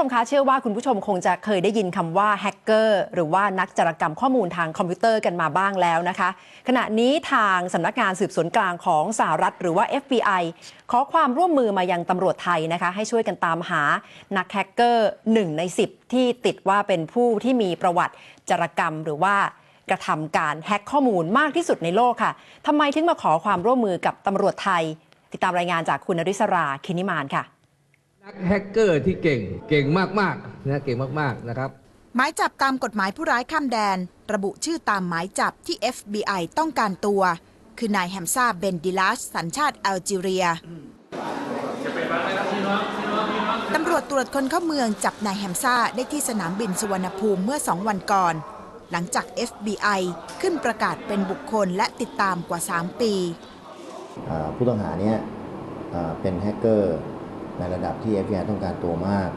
ชมคะเชื่อว่าคุณผู้ชมคงจะเคยได้ยินคำว่าแฮกเกอร์หรือว่านักจารกรรมข้อมูลทางคอมพิวเตอร์กันมาบ้างแล้วนะคะ ขณะนี้ทางสำนักงานสืบสวนกลางของสหรัฐหรือว่า FBI ขอความร่วมมือมายังตำรวจไทยนะคะ ให้ช่วยกันตามหานักแฮกเกอร์ 1 ใน 10 ที่ติดว่าเป็นผู้ที่มีประวัติจารกรรมหรือว่ากระทำการแฮกข้อมูลมากที่สุดในโลกค่ะทำไมถึงมาขอความร่วมมือกับตำรวจไทย ติดตามรายงานจากคุณนริศราคินิมานค่ะ นักแฮกเกอร์ที่เก่งเก่งมากๆนะเก่งมากๆนะครับหมายจับตามกฎหมายผู้ร้ายข้ามแดน ระบุชื่อตามหมายจับที่ FBI ต้องการตัว คือนายแฮมซาเบนดิลัสสัญชาติแอลจีเรียตำรวจตรวจคนเข้าเมืองจับนายแฮมซาได้ที่สนามบินสุวรรณภูมิเมื่อสองวันก่อน หลังจาก FBI ขึ้นประกาศเป็นบุคคลและติดตามกว่า 3 ปีอ่าผู้ต้องหาเนี่ยอ่าเป็นแฮกเกอร์ ในระดับที่ FBI ต้องการตัวมาก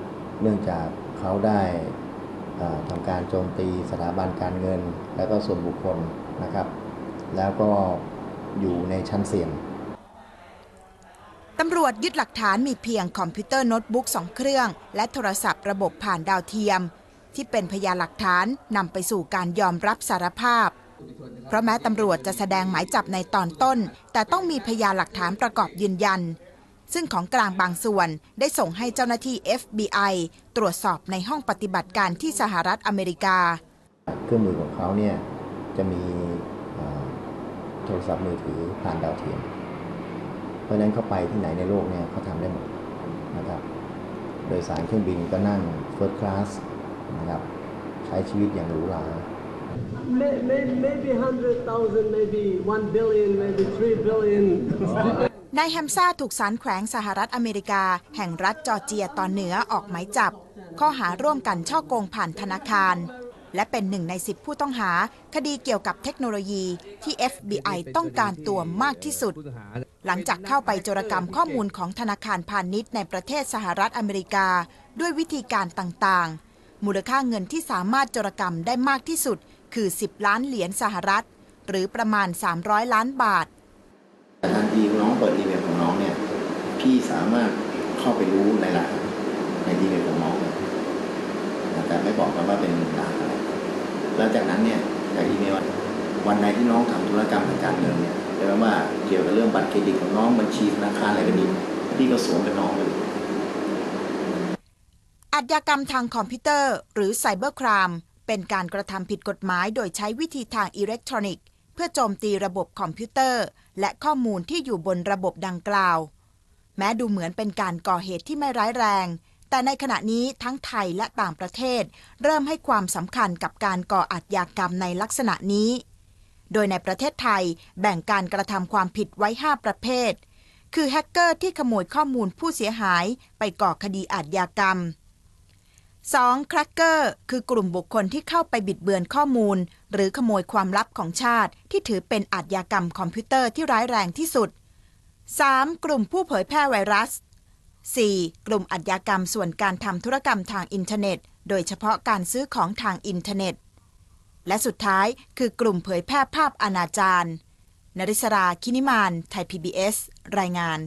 เนื่องจากเขาได้อ่าทำการโจมตีสถาบันการเงิน และก็ส่วนบุคคลนะครับ แล้วก็อยู่ในชั้นเสี่ยงตำรวจยึดหลักฐานมีเพียงคอมพิวเตอร์โน้ตบุ๊กสองเครื่อง และโทรศัพท์ระบบผ่านดาวเทียม ที่เป็นพยานหลักฐานนำไปสู่การยอมรับสารภาพ เพราะแม้ตำรวจจะแสดงหมายจับในตอนต้น แต่ต้องมีพยานหลักฐานประกอบยืนยัน ซึ่งของกลางบางส่วนได้ส่งให้เจ้าหน้าที่ FBI ตรวจสอบในห้องปฏิบัติการที่สหรัฐอเมริกา เครื่องมือของเขาเนี่ยจะมีอ่าโทรศัพท์มือถือผ่านดาวเทียม เพราะฉะนั้นเขาไปที่ไหนในโลกเนี่ยเขาทำได้หมดนะครับ โดยสารเครื่องบินก็นั่ง First Class นะครับใช้ชีวิตอย่างหรูหรา May- may- Maybe 100,000, maybe 1 billion, maybe 3 billion. นายแฮมซาถูกศาลแขวงสหรัฐอเมริกา แห่งรัฐจอร์เจียตอนเหนือออกหมายจับ ข้อหาร่วมกันช่อโกงผ่านธนาคาร และเป็นหนึ่งในสิบผู้ต้องหา คดีเกี่ยวกับเทคโนโลยีที่ FBI ต้องการตัวมากที่สุดหาหลังจากเข้าไปโจรกรรมข้อมูลของธนาคารพาณิชย์ในประเทศสหรัฐอเมริกา ด้วยวิธีการต่างๆ มูลค่าเงินที่สามารถโจรกรรมได้มากที่สุด คือ 10 ล้านเหรียญสหรัฐ หรือประมาณ 300 ล้านบาท แต่ทันทีน้องเปิดอีเมลของน้องเนี่ย พี่สามารถเข้าไปรู้รายละเอียดในอีเมลของน้องเลยแต่ไม่บอกกันว่าเป็นรหัสอะไรแล้วจากนั้นเนี่ยจากอีเมลวันไหนที่น้องทำธุรกรรมทางการเงินเนี่ยแปลว่าเกี่ยวกับเรื่องบัตรเครดิตของน้องบัญชีธนาคารอะไรก็ดีพี่ก็สวมเป็นน้องเลยอาชญากรรมทางคอมพิวเตอร์ หรือไซเบอร์ครามเป็นการกระทำผิดกฎหมายโดยใช้วิธีทางอิเล็กทรอนิกส์ เพื่อโจมตีระบบคอมพิวเตอร์ และข้อมูลที่อยู่บนระบบดังกล่าว แม้ดูเหมือนเป็นการก่อเหตุที่ไม่ร้ายแรง แต่ในขณะนี้ทั้งไทยและต่างประเทศ เริ่มให้ความสำคัญกับการก่ออาชญากรรมในลักษณะนี้ โดยในประเทศไทยแบ่งการกระทำความผิดไว้ 5 ประเภท คือแฮกเกอร์ที่ขโมยข้อมูลผู้เสียหายไปก่อคดีอาชญากรรม 2. ครักเกอร์คือกลุ่มบุคคลที่เข้าไปบิดเบือนข้อมูล หรือขโมยความลับของชาติ ที่ถือเป็นอาชญากรรมคอมพิวเตอร์ที่ร้ายแรงที่สุด 3. กลุ่มผู้เผยแพร่ไวรัส 4. กลุ่มอาชญากรรมส่วนการทำธุรกรรมทางอินเทอร์เน็ต โดยเฉพาะการซื้อของทางอินเทอร์เน็ต และสุดท้ายคือกลุ่มเผยแพร่ภาพอนาจารนริศรา คินิมาน ไทย PBS รายงาน